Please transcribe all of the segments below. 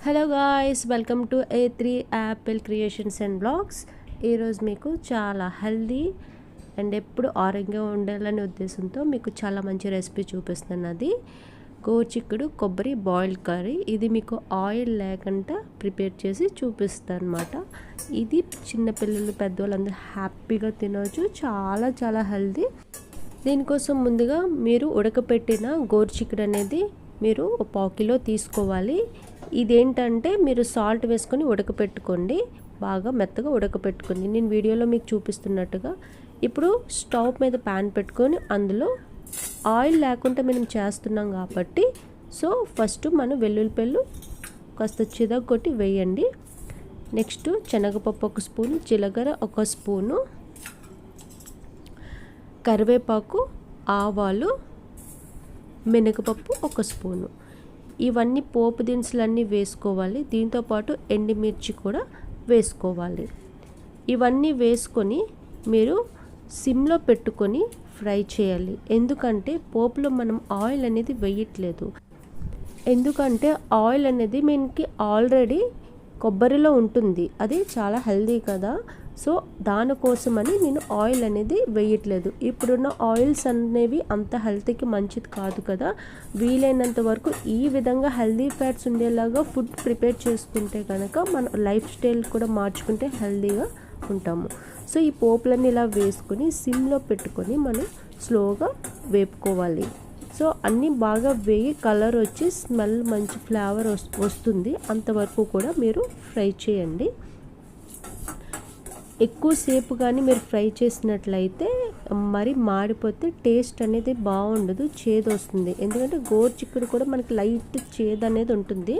Hello guys welcome to A three apple creations and blogs ఈరోజు మీకు చాలా healthy and ఎప్పుడు ఆరోగ్యంగా ఉండాలనే ఉద్దేశంతో మీకు చాలా మంచి రెసిపీ చూపిస్తున్నది గోచిక్కుడు కొబ్బరి బాయిల్ కర్రీ ఇది మీకు ఆయిల్ లేకుండా ప్రిపేర్ చేసి చూపిస్తాను అనమాట ఇది చిన్నపిల్లలు పెద్దవాళ్ళందరూ హ్యాపీగా తినవచ్చు చాలా చాలా హెల్దీ దీనికోసం ముందుగా మీరు ఉడకపెట్టిన గోరుచిక్కుడు అనేది మీరు ఒక పావు కిలో తీసుకోవాలి. ఇదేంటంటే మీరు సాల్ట్ వేసుకొని ఉడకపెట్టుకోండి. బాగా మెత్తగా ఉడకపెట్టుకోండి నేను వీడియోలో మీకు చూపిస్తున్నట్టుగా ఇప్పుడు స్టవ్ మీద ప్యాన్ పెట్టుకొని అందులో ఆయిల్ లేకుండా మనం చేస్తున్నాం కాబట్టి సో ఫస్ట్ మనం వెల్లుల్లిపల్లు కాస్త చిదగొట్టి వేయండి. నెక్స్ట్ శనగపప్పు ఒక స్పూను జీలకర్ర ఒక స్పూను కరివేపాకు ఆవాలు మినగపప్పు ఒక స్పూను. ఇవన్నీ పోపు దినుసులన్నీ వేసుకోవాలి. దీంతోపాటు ఎండుమిర్చి కూడా వేసుకోవాలి. ఇవన్నీ వేసుకొని మీరు సిమ్లో పెట్టుకొని ఫ్రై చేయాలి. ఎందుకంటే పోపులో మనం ఆయిల్ అనేది వేయట్లేదు. ఎందుకంటే ఆయిల్ అనేది మనకి ఆల్రెడీ కొబ్బరిలో ఉంటుంది. అది చాలా హెల్దీ కదా. సో దానికోసమని నేను ఆయిల్ అనేది వేయట్లేదు. ఇప్పుడున్న ఆయిల్స్ అనేవి అంత హెల్త్కి మంచిది కాదు కదా. వీలైనంత వరకు ఈ విధంగా హెల్దీ ఫ్యాట్స్ ఉండేలాగా ఫుడ్ ప్రిపేర్ చేసుకుంటే కనుక మన లైఫ్ స్టైల్ కూడా మార్చుకుంటే హెల్దీగా ఉంటాము. సో ఈ పోపులన్నీ ఇలా వేసుకొని సిమ్లో పెట్టుకొని మనం స్లోగా వేపుకోవాలి. సో అన్నీ బాగా వేగి కలర్ వచ్చి స్మెల్ మంచి ఫ్లేవర్ వస్తుంది. అంతవరకు కూడా మీరు ఫ్రై చేయండి. ఎక్కువసేపు కానీ మీరు ఫ్రై చేసినట్లయితే మరి మాడిపోతే టేస్ట్ అనేది బాగుండదు చేదు వస్తుంది ఎందుకంటే గోరు చిక్కుడు కూడా మనకి లైట్ చేదు అనేది ఉంటుంది.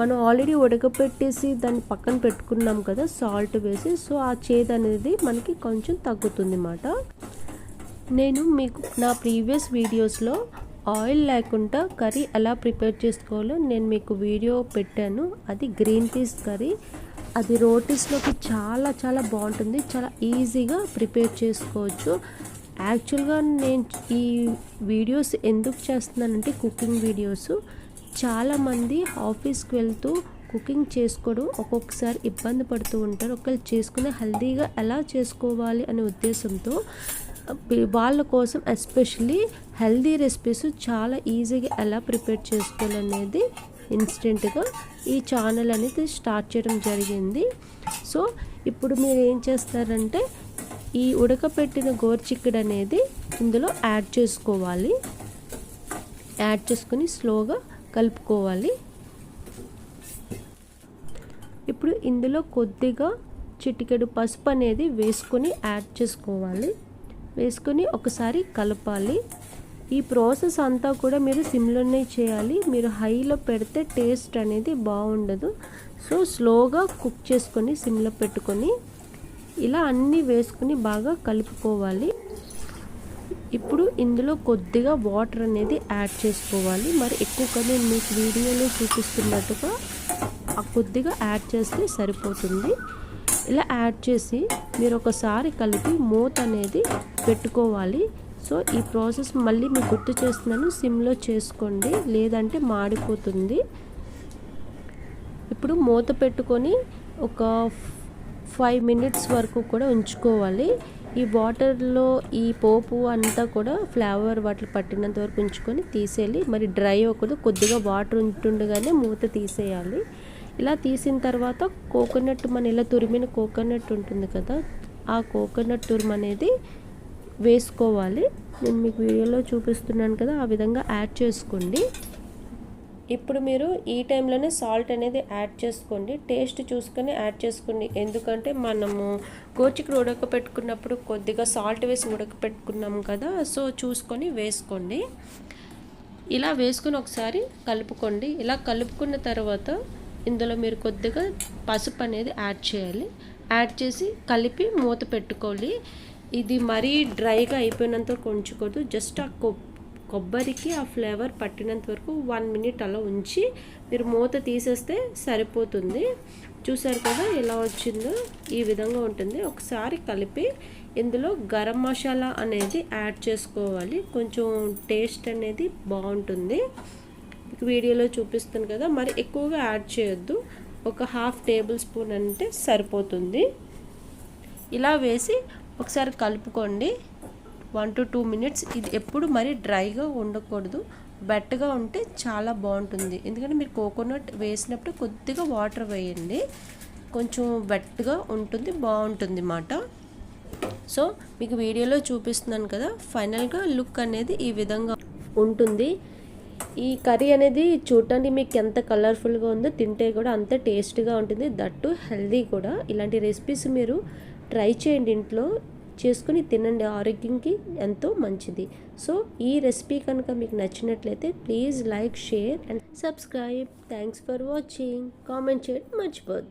మనం ఆల్రెడీ ఉడకపెట్టేసి దాన్ని పక్కన పెట్టుకున్నాం కదా సాల్ట్ వేసి సో ఆ చేదు అనేది మనకి కొంచెం తగ్గుతుంది అన్నమాట నేను మీకు నా ప్రీవియస్ వీడియోస్లో ఆయిల్ లేకుండా కర్రీ ఎలా ప్రిపేర్ చేసుకోవాలో నేను మీకు వీడియో పెట్టాను. అది గ్రీన్ పీస్ కర్రీ. అది రోటీస్లోకి చాలా చాలా బాగుంటుంది. చాలా ఈజీగా ప్రిపేర్ చేసుకోవచ్చు. యాక్చువల్గా నేను ఈ వీడియోస్ ఎందుకు చేస్తున్నానంటే కుకింగ్ వీడియోస్. చాలామంది ఆఫీస్కి వెళ్తూ కుకింగ్ చేసుకోవడం ఒక్కొక్కసారి ఇబ్బంది పడుతూ ఉంటారు. ఒకవేళ చేసుకునే హెల్దీగా ఎలా చేసుకోవాలి అనే ఉద్దేశంతో వాళ్ళ కోసం ఎస్పెషలీ హెల్దీ రెసిపీస్ చాలా ఈజీగా ఎలా ప్రిపేర్ చేసుకోవాలనేది ఇన్స్టెంట్గా ఈ ఛానల్ అనేది స్టార్ట్ చేయడం జరిగింది. సో ఇప్పుడు మీరు ఏం చేస్తారంటే ఈ ఉడకపెట్టిన గోర్చిక్కుడు అనేది ఇందులో యాడ్ చేసుకోవాలి. యాడ్ చేసుకొని స్లోగా కలుపుకోవాలి. ఇప్పుడు ఇందులో కొద్దిగా చిటికెడు పసుపు అనేది వేసుకొని యాడ్ చేసుకోవాలి. వేసుకొని ఒకసారి కలపాలి. ఈ ప్రాసెస్ అంతా కూడా మీరు సిమ్లోనే చేయాలి. మీరు హైలో పెడితే టేస్ట్ అనేది బాగుండదు. సో స్లోగా కుక్ చేసుకొని సిమ్లో పెట్టుకొని ఇలా అన్నీ వేసుకుని బాగా కలుపుకోవాలి. ఇప్పుడు ఇందులో కొద్దిగా వాటర్ అనేది యాడ్ చేసుకోవాలి. మరి ఎక్కువగానే నేను మీకు వీడియోలో చూపిస్తున్నట్టుగా కొద్దిగా యాడ్ చేస్తే సరిపోతుంది. ఇలా యాడ్ చేసి మీరు ఒకసారి కలిపి మూత అనేది పెట్టుకోవాలి. సో ఈ ప్రాసెస్ మళ్ళీ మీకు గుర్తు చేస్తున్నాను. సిమ్లో చేసుకోండి. లేదంటే మాడిపోతుంది. ఇప్పుడు మూత పెట్టుకొని ఒక ఫైవ్ మినిట్స్ వరకు కూడా ఉంచుకోవాలి. ఈ వాటర్లో ఈ పోపు అంతా కూడా ఫ్లేవర్ వాటర్ పట్టినంత వరకు ఉంచుకొని తీసేయాలి. మరి డ్రై అవ్వకూడదు. కొద్దిగా వాటర్ ఉంటుండగానే మూత తీసేయాలి. ఇలా తీసిన తర్వాత కోకోనట్ మన ఇలా తురిమిన కోకోనట్ ఉంటుంది కదా ఆ కోకోనట్ తురుము అనేది వేసుకోవాలి. నేను మీకు వీడియోలో చూపిస్తున్నాను కదా ఆ విధంగా యాడ్ చేసుకోండి. ఇప్పుడు మీరు ఈ టైంలోనే సాల్ట్ అనేది యాడ్ చేసుకోండి. టేస్ట్ చూసుకొని యాడ్ చేసుకోండి. ఎందుకంటే మనము గోచికి ఉడకపెట్టుకున్నప్పుడు కొద్దిగా సాల్ట్ వేసి ఉడకపెట్టుకున్నాం కదా సో చూసుకొని వేసుకోండి. ఇలా వేసుకొని ఒకసారి కలుపుకోండి. ఇలా కలుపుకున్న తర్వాత ఇందులో మీరు కొద్దిగా పసుపు అనేది యాడ్ చేయాలి. యాడ్ చేసి కలిపి మూత పెట్టుకోవాలి. ఇది మరీ డ్రైగా అయిపోయినంత వరకు ఉంచకూడదు జస్ట్ ఆ కొబ్బరికి ఆ ఫ్లేవర్ పట్టినంత వరకు వన్ మినిట్ అలా ఉంచి మీరు మూత తీసేస్తే సరిపోతుంది. చూసారు కదా ఎలా వచ్చిందో? ఈ విధంగా ఉంటుంది. ఒకసారి కలిపి ఇందులో గరం మసాలా అనేది యాడ్ చేసుకోవాలి. కొంచెం టేస్ట్ అనేది బాగుంటుంది. వీడియోలో చూపిస్తాను కదా. మరి ఎక్కువగా యాడ్ చేయొద్దు. ఒక హాఫ్ టేబుల్ స్పూన్ అంటే సరిపోతుంది. ఇలా వేసి ఒకసారి కలుపుకోండి. One to two minutes. ఇది ఎప్పుడు మరీ డ్రైగా ఉండకూడదు. బెట్టగా ఉంటే చాలా బాగుంటుంది. ఎందుకంటే మీరు కోకోనట్ వేసినప్పుడు కొద్దిగా వాటర్ వేయండి. కొంచెం బెట్టగా ఉంటుంది బాగుంటుంది అన్నమాట సో మీకు వీడియోలో చూపిస్తున్నాను కదా ఫైనల్గా లుక్ అనేది ఈ విధంగా ఉంటుంది. ఈ కర్రీ అనేది చూడటానికి మీకు ఎంత కలర్ఫుల్గా ఉందో తింటే కూడా అంత టేస్ట్గా ఉంటుంది. దట్టు హెల్దీ కూడా. ఇలాంటి రెసిపీస్ మీరు ట్రై చేయండి ఇంట్లో చేసుకుని తినండి ఆరోగ్యంకి ఎంతో మంచిది. సో ఈ రెసిపీ కనుక మీకు నచ్చినట్లయితే please like share and subscribe. Thanks for watching. Comment చేయడం మర్చిపోద్దు.